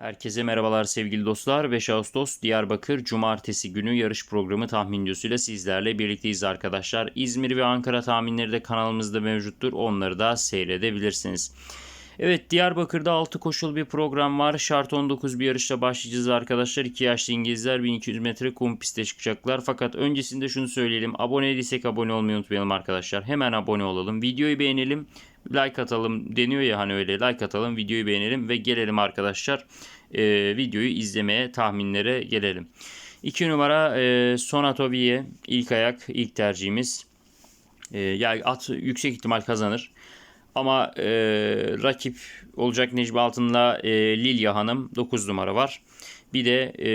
Herkese merhabalar sevgili dostlar. 5 Ağustos Diyarbakır Cumartesi günü yarış programı tahmin videosuyla sizlerle birlikteyiz arkadaşlar. İzmir ve Ankara tahminleri de kanalımızda mevcuttur. Onları da seyredebilirsiniz. Evet Diyarbakır'da 6 koşul bir program var. Şart 19 bir yarışla başlayacağız arkadaşlar. 2 yaşlı İngilizler 1200 metre kum piste çıkacaklar. Fakat öncesinde şunu söyleyelim. Abone değilsek abone olmayı unutmayalım arkadaşlar. Hemen abone olalım. Videoyu beğenelim. Like atalım deniyor ya hani öyle like atalım videoyu beğenelim ve gelelim arkadaşlar e, videoyu izlemeye tahminlere gelelim. 2 numara e, Sonatoviye ilk ayak ilk tercihimiz. E, yani at yüksek ihtimal kazanır. Ama e, rakip olacak Necmi Altın'la e, Lilya Hanım 9 numara var. Bir de e,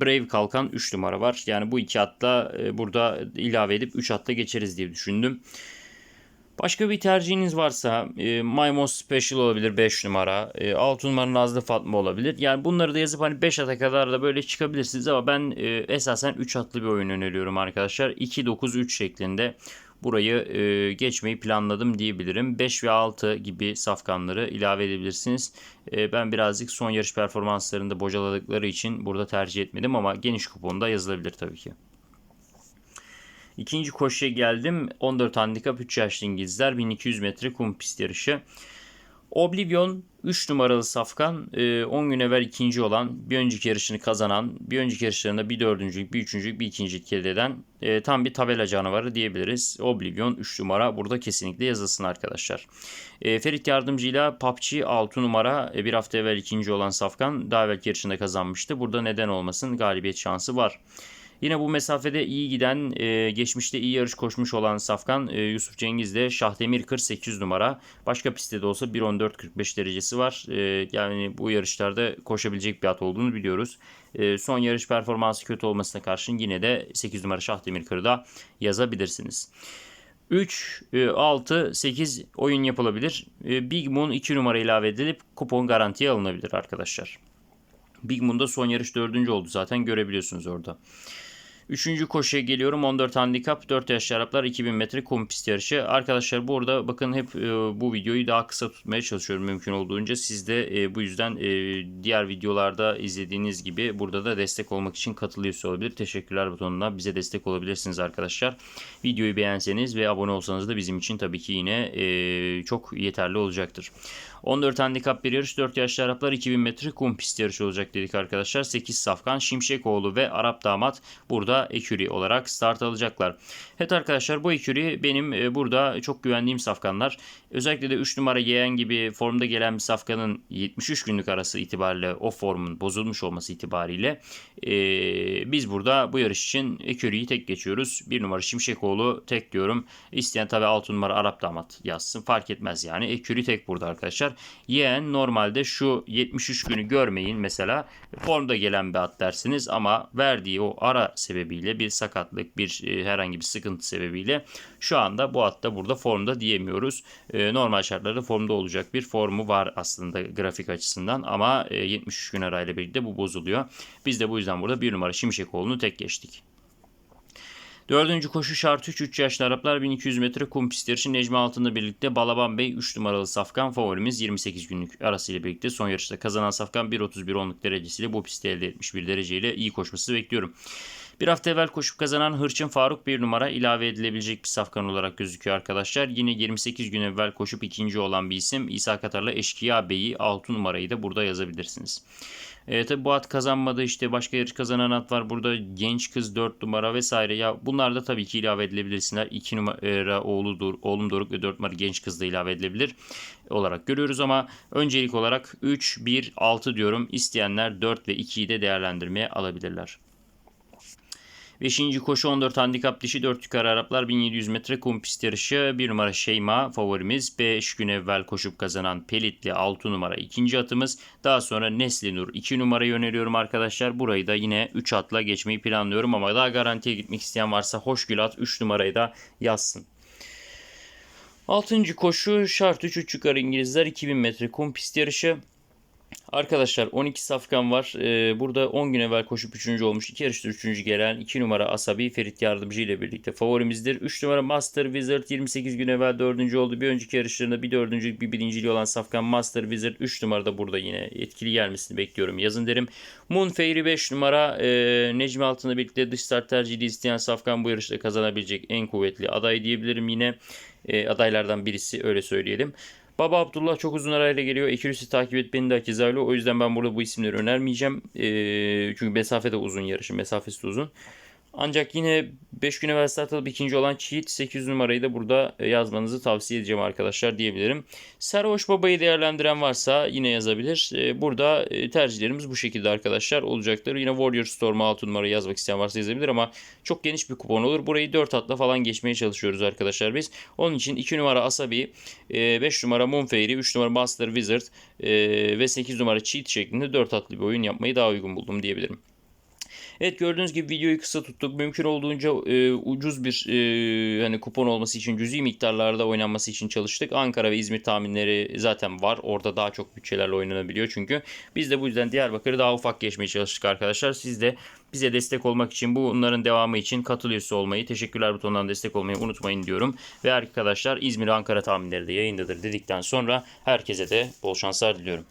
Brave Kalkan 3 numara var. Yani bu iki atla e, burada ilave edip 3 atla geçeriz diye düşündüm. Başka bir tercihiniz varsa e, Maymos Special olabilir 5 numara. E, 6 numara Nazlı Fatma olabilir. Yani bunları da yazıp hani 5 ata kadar da böyle çıkabilirsiniz ama ben e, esasen 3 atlı bir oyun öneriyorum arkadaşlar. 2-9-3 şeklinde burayı e, geçmeyi planladım diyebilirim. 5 ve 6 gibi safkanları ilave edebilirsiniz. E, ben birazcık son yarış performanslarında bocaladıkları için burada tercih etmedim ama geniş kuponda yazılabilir tabii ki. İkinci koşuya geldim. 14 handikap 3 yaşlı İngilizler 1200 metre kum pist yarışı. Oblivion 3 numaralı safkan 10 gün evvel ikinci olan bir önceki yarışını kazanan bir önceki yarışlarında bir dördüncülük bir üçüncülük bir ikincilik elde eden e, tam bir tabela canavarı diyebiliriz. Oblivion 3 numara burada kesinlikle yazılsın arkadaşlar. E, Ferit Yardımcı ile PUBG 6 numara e, bir hafta evvel ikinci olan safkan daha evvel yarışında kazanmıştı. Burada neden olmasın galibiyet şansı var. Yine bu mesafede iyi giden, e, geçmişte iyi yarış koşmuş olan Safkan e, Yusuf Cengiz de Şahdemir 48 numara. Başka pistte de olsa 1.14.45 derecesi var. E, yani bu yarışlarda koşabilecek bir at olduğunu biliyoruz. E, son yarış performansı kötü olmasına karşın yine de 8 numara Şahdemir Kırı'da yazabilirsiniz. 3, 6, 8 oyun yapılabilir. E, Big Moon 2 numara ilave edilip kupon garantiye alınabilir arkadaşlar. Big Moon'da son yarış 4. oldu zaten görebiliyorsunuz orada. Üçüncü koşuya geliyorum. 14 handikap 4 yaş Araplar 2000 metre kum pist yarışı. Arkadaşlar burada bakın hep e, bu videoyu daha kısa tutmaya çalışıyorum mümkün olduğunca. Siz de e, bu yüzden e, diğer videolarda izlediğiniz gibi burada da destek olmak için katılıyorsa olabilir. Teşekkürler butonuna bize destek olabilirsiniz arkadaşlar. Videoyu beğenseniz ve abone olsanız da bizim için tabii ki yine e, çok yeterli olacaktır. 14 handikap bir yarış 4 yaşlı Araplar 2000 metre kum pist yarışı olacak dedik arkadaşlar. 8 Safkan, Şimşekoğlu ve Arap Damat burada eküri olarak start alacaklar. Evet arkadaşlar bu eküri benim e, burada çok güvendiğim safkanlar. Özellikle de 3 numara yeğen gibi formda gelen bir safkanın 73 günlük arası itibariyle o formun bozulmuş olması itibariyle e, biz burada bu yarış için eküriyi tek geçiyoruz. 1 numara Şimşekoğlu tek diyorum. İsteyen tabi 6 numara Arap Damat yazsın fark etmez yani. Eküri tek burada arkadaşlar. Yeğen normalde şu 73 günü görmeyin mesela formda gelen bir at dersiniz ama verdiği o ara sebebiyle bir sakatlık bir e, herhangi bir sıkıntı sebebiyle şu anda bu atta burada formda diyemiyoruz. E, normal şartlarda formda olacak bir formu var aslında grafik açısından ama e, 73 gün arayla birlikte bu bozuluyor. Biz de bu yüzden burada bir numara Şimşekoğlu'nu tek geçtik. Dördüncü koşu şartı 3 3 yaşlı Araplar 1200 metre kum pist yarışı Necmi Altın'la birlikte Balaban Bey 3 numaralı Safkan favorimiz 28 günlük arasıyla birlikte son yarışta kazanan Safkan 1.31 onluk derecesiyle bu pistte elde etmiş bir dereceyle iyi koşması bekliyorum. Bir hafta evvel koşup kazanan Hırçın Faruk bir numara ilave edilebilecek bir safkan olarak gözüküyor arkadaşlar. Yine 28 gün evvel koşup ikinci olan bir isim İsa Katar'la Eşkıya Bey'i 6 numarayı da burada yazabilirsiniz. E, tabi bu at kazanmadı işte başka yarış kazanan at var burada genç kız 4 numara vesaire. Ya bunlar da tabii ki ilave edilebilirsinler 2 numara oğlu Dur, oğlum Doruk ve 4 numara genç kız da ilave edilebilir olarak görüyoruz ama öncelik olarak 3 1 6 diyorum. İsteyenler 4 ve 2'yi de değerlendirmeye alabilirler. 5. koşu 14 handikap dişi 4 yukarı Araplar 1700 metre kum pist yarışı. 1 numara Şeyma favorimiz. 5 gün evvel koşup kazanan Pelitli 6 numara ikinci atımız. Daha sonra Nesli Nur 2 numarayı öneriyorum arkadaşlar. Burayı da yine 3 atla geçmeyi planlıyorum ama daha garantiye gitmek isteyen varsa Hoşgül at 3 numarayı da yazsın. 6. koşu şart 3 3 yukarı İngilizler 2000 metre kum pist yarışı. Arkadaşlar 12 safkan var. Ee, burada 10 gün evvel koşup 3. olmuş. 2 yarışta 3. gelen 2 numara Asabi Ferit Yardımcı ile birlikte favorimizdir. 3 numara Master Wizard 28 gün evvel 4. oldu. Bir önceki yarışlarında bir dördüncülük bir birinciliği olan safkan Master Wizard 3 numarada burada yine etkili gelmesini bekliyorum. Yazın derim. Moon Fairy 5 numara e, Necmi Altın'la birlikte dış start tercihi isteyen safkan bu yarışta kazanabilecek en kuvvetli aday diyebilirim yine. E, adaylardan birisi öyle söyleyelim. Baba Abdullah çok uzun arayla geliyor. Ekürüsü takip et beni de Akizaylı. O yüzden ben burada bu isimleri önermeyeceğim. Ee, çünkü mesafe de uzun yarışın. Mesafesi de uzun. Ancak yine 5 gün evvel start alıp ikinci olan Cheat 800 numarayı da burada e, yazmanızı tavsiye edeceğim arkadaşlar diyebilirim. Serhoş Baba'yı değerlendiren varsa yine yazabilir. E, Burada e, tercihlerimiz bu şekilde arkadaşlar olacaktır. Yine Warrior Storm'a 6 numarayı yazmak isteyen varsa yazabilir ama çok geniş bir kupon olur. Burayı 4 atla falan geçmeye çalışıyoruz arkadaşlar biz. Onun için 2 numara Asabi, 5 numara Moonfairy, 3 numara Master Wizard ve 8 numara Cheat şeklinde 4 atlı bir oyun yapmayı daha uygun buldum diyebilirim. Evet gördüğünüz gibi videoyu kısa tuttuk. Mümkün olduğunca e, ucuz bir e, hani kupon olması için cüzi miktarlarda oynanması için çalıştık. Ankara ve İzmir tahminleri zaten var. Orada daha çok bütçelerle oynanabiliyor çünkü. Biz de bu yüzden Diyarbakır'ı daha ufak geçmeye çalıştık arkadaşlar. Siz de bize destek olmak için bunların devamı için katıl üyesi olmayı, teşekkürler butonundan destek olmayı unutmayın diyorum. Ve arkadaşlar İzmir Ankara tahminleri de yayındadır dedikten sonra herkese de bol şanslar diliyorum.